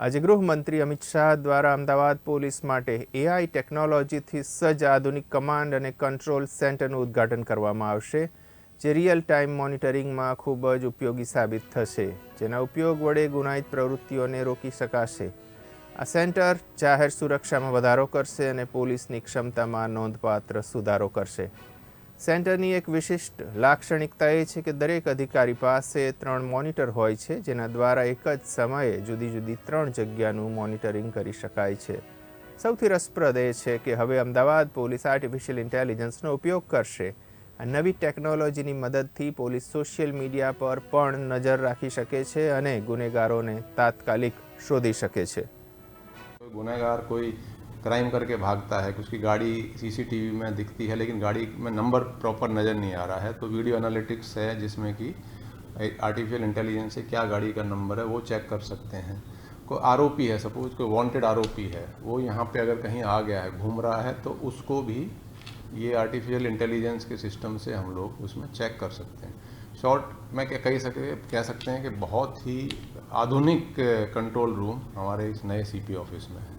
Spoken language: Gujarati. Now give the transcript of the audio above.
આજે ગૃહમંત્રી અમિત શાહ દ્વારા અમદાવાદ પોલીસ માટે એઆઈ ટેકનોલોજીથી સજ્જ આધુનિક કમાન્ડ અને કંટ્રોલ સેન્ટરનું ઉદ્ઘાટન કરવામાં આવશે, જે રિયલ ટાઈમ મોનિટરિંગમાં ખૂબ જ ઉપયોગી સાબિત થશે, જેના ઉપયોગ વડે ગુનાહિત પ્રવૃત્તિઓને રોકી શકાશે. આ સેન્ટર જાહેર સુરક્ષામાં વધારો કરશે અને પોલીસની ક્ષમતામાં નોંધપાત્ર સુધારો કરશે. સેન્ટરની એક વિશિષ્ટ લાક્ષણિકતા એ છે કે દરેક અધિકારી પાસે ત્રણ મોનિટર હોય છે, જેના દ્વારા એક જ સમયે જુદી જુદી ત્રણ જગ્યાનું મોનિટરિંગ કરી શકાય છે. સૌથી રસપ્રદ એ છે કે હવે અમદાવાદ પોલીસ આર્ટિફિશિયલ ઇન્ટેલિજન્સનો ઉપયોગ કરશે. નવી ટેકનોલોજીની મદદથી પોલીસ સોશિયલ મીડિયા પર પણ નજર રાખી શકે છે અને ગુનેગારોને તાત્કાલિક શોધી શકે છે. ગુનેગાર કોઈ क्राइम करके भागता है उसकी गाड़ी सीसीटीवी में दिखती है, लेकिन गाड़ी में नंबर प्रॉपर नज़र नहीं आ रहा है। तो वीडियो एनालिटिक्स है, जिसमें कि आर्टिफिशियल इंटेलिजेंस से क्या गाड़ी का नंबर है, वो चेक कर सकते हैं। कोई आरोपी है, सपोज़ कोई वांटेड आरोपी है, वो यहाँ पे अगर कहीं आ गया है, घूम रहा है तो उसको भी ये आर्टिफिशियल इंटेलिजेंस के सिस्टम से हम लोग उसमें चेक कर सकते हैं। शॉर्ट में क्या कह सके, कह सकते हैं कि बहुत ही आधुनिक कंट्रोल रूम हमारे इस नए सीपी ऑफ़िस में है।